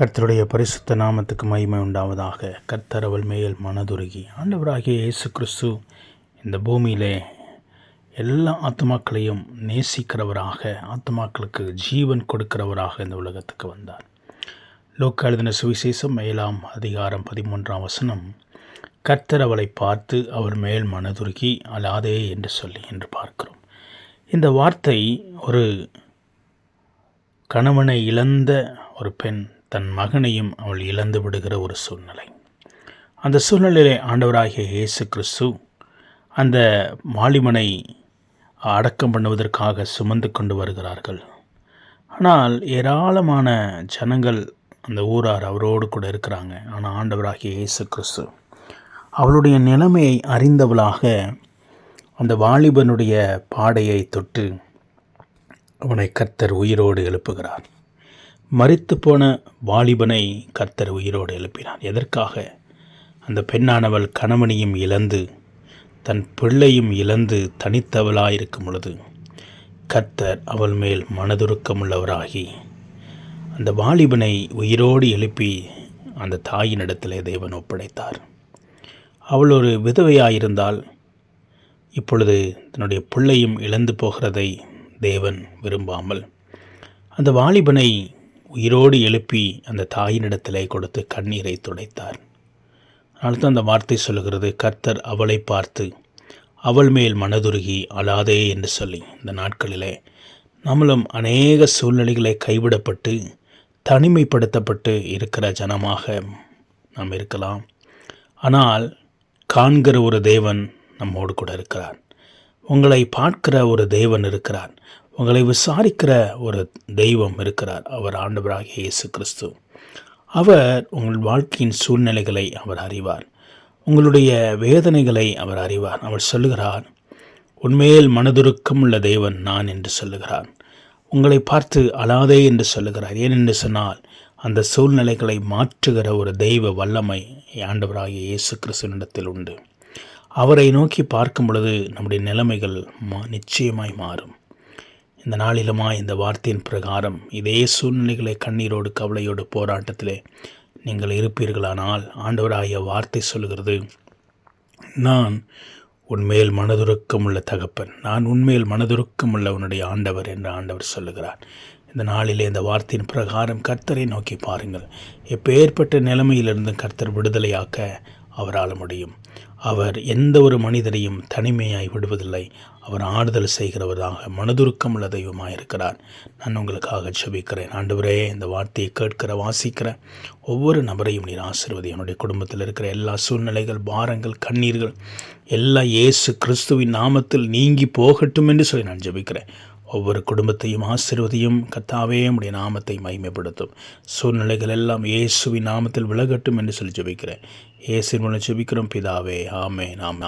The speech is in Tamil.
கர்த்தருடைய பரிசுத்த நாமத்துக்கு மகிமை உண்டாவதாக. கர்த்தரவள் மேல் மனதுருகி. ஆண்டவராகிய இயேசு கிறிஸ்து இந்த பூமியிலே எல்லா ஆத்மாக்களையும் நேசிக்கிறவராக ஆத்மாக்களுக்கு ஜீவன் கொடுக்கிறவராக இந்த உலகத்துக்கு வந்தார். லோக்க எழுதின சுவிசேஷம் மேலாம் அதிகாரம் பதிமூன்றாம் வசனம் கர்த்தர் அவளை பார்த்து அவள் மேல் மனதுருகி அல்லாதே என்று சொல்லி என்று பார்க்கிறோம். இந்த வார்த்தை ஒரு கணவனை இழந்த ஒரு பெண் தன் மகனையும் அவள் இழந்து விடுகிற ஒரு சூழ்நிலை. அந்த சூழ்நிலையிலே ஆண்டவராகிய இயேசு கிறிஸ்து அந்த மாலிமனை அடக்கம் பண்ணுவதற்காக சுமந்து கொண்டு வருகிறார்கள். ஆனால் ஏராளமான ஜனங்கள் அந்த ஊரார் அவரோடு கூட இருக்கிறாங்க. ஆனால் ஆண்டவராகிய இயேசு கிறிஸ்து அவளுடைய நிலைமையை அறிந்தவளாக அந்த வாலிபனுடைய பாடையை தொட்டு அவனை கர்த்தர் உயிரோடு எழுப்புகிறார். மறித்து போன வாலிபனை கர்த்தர் உயிரோடு எழுப்பினார். எதற்காக? அந்த பெண்ணானவள் கணவனையும் இழந்து தன் பிள்ளையும் இழந்து தனித்தவளாயிருக்கும் பொழுது கர்த்தர் அவள் மேல் மனதுருக்கமுள்ளவராகி அந்த வாலிபனை உயிரோடு எழுப்பி அந்த தாயினிடத்திலே தேவன் ஒப்படைத்தார். அவள் ஒரு விதவையாயிருந்தால் இப்பொழுது தன்னுடைய பிள்ளையும் இழந்து போகிறதை தேவன் விரும்பாமல் அந்த வாலிபனை உயிரோடு எழுப்பி அந்த தாயினிடத்திலே கொடுத்து கண்ணீரை துடைத்தார். அடுத்து அந்த வார்த்தை சொல்லுகிறது கர்த்தர் அவளை பார்த்து அவள் மேல் மனதுருகி அழாதே என்று சொல்லி. இந்த நாட்களிலே நம்மளும் அநேக சூழ்நிலைகளை கைவிடப்பட்டு தனிமைப்படுத்தப்பட்டு இருக்கிற ஜனமாக நாம் இருக்கலாம். ஆனால் காண்கிற ஒரு தேவன் நம்மோடு கூட இருக்கிறார். உங்களை பார்க்கிற ஒரு தேவன் இருக்கிறார். உங்களை விசாரிக்கிற ஒரு தெய்வம் இருக்கிறார். அவர் ஆண்டவராகிய இயேசு கிறிஸ்து. அவர் உங்கள் வாழ்க்கையின் சூழ்நிலைகளை அவர் அறிவார். உங்களுடைய வேதனைகளை அவர் அறிவார். அவர் சொல்லுகிறார் உண்மையில் மனதுருக்கம் உள்ள தெய்வன் நான் என்று சொல்லுகிறார். உங்களை பார்த்து அழாதே என்று சொல்லுகிறார். ஏனென்று சொன்னால் அந்த சூழ்நிலைகளை மாற்றுகிற ஒரு தெய்வ வல்லமை ஆண்டவராகிய இயேசு கிறிஸ்துவனிடத்தில் உண்டு. அவரை நோக்கி பார்க்கும் பொழுது நம்முடைய நிலைமைகள் மா நிச்சயமாய் மாறும். இந்த நாளிலுமா இந்த வார்த்தையின் பிரகாரம் இதே சூழ்நிலைகளை கண்ணீரோடு கவலையோடு போராட்டத்திலே நீங்கள் இருப்பீர்களானால் ஆண்டவராகிய வார்த்தை சொல்கிறது நான் உண்மையில் மனதுருக்கம் உள்ள தகப்பன். நான் உண்மையில் மனதுருக்கம் உள்ள உன்னுடைய ஆண்டவர் என்று ஆண்டவர் சொல்லுகிறார். இந்த நாளிலே இந்த வார்த்தையின் பிரகாரம் கர்த்தரை நோக்கி பாருங்கள். எப்பேற்பட்ட நிலைமையிலிருந்து கர்த்தர் விடுதலையாக்க அவரால் முடியும். அவர் எந்த ஒரு மனிதரையும் தனிமையாய் விடுவதில்லை. அவர் ஆறுதல் செய்கிறவராக மனதுருக்கம் உள்ள தெய்வமாக இருக்கிறார் நான் உங்களுக்காக ஜபிக்கிறேன் ஆண்டவரே இந்த வார்த்தையை கேட்கிற வாசிக்கிற ஒவ்வொரு நபரையும் நீர் ஆசிர்வதி என்னுடைய குடும்பத்தில் இருக்கிற எல்லா சூழ்நிலைகள் பாரங்கள் கண்ணீர்கள் எல்லா இயேசு கிறிஸ்துவின் நாமத்தில் நீங்கி போகட்டும் என்று சொல்லி நான் ஜெபிக்கிறேன். ஒவ்வொரு குடும்பத்தையும் ஆசிர்வதியும் கத்தாவே உடைய நாமத்தை மைமைப்படுத்தும் சூழ்நிலைகள் எல்லாம் இயேசுவின் நாமத்தில் விலகட்டும் என்று சொல்லி ஜெபிக்கிறேன். இயேசுவின் மூலம் ஜெபிக்கிறோம். பிதாவே ஆமே நாம்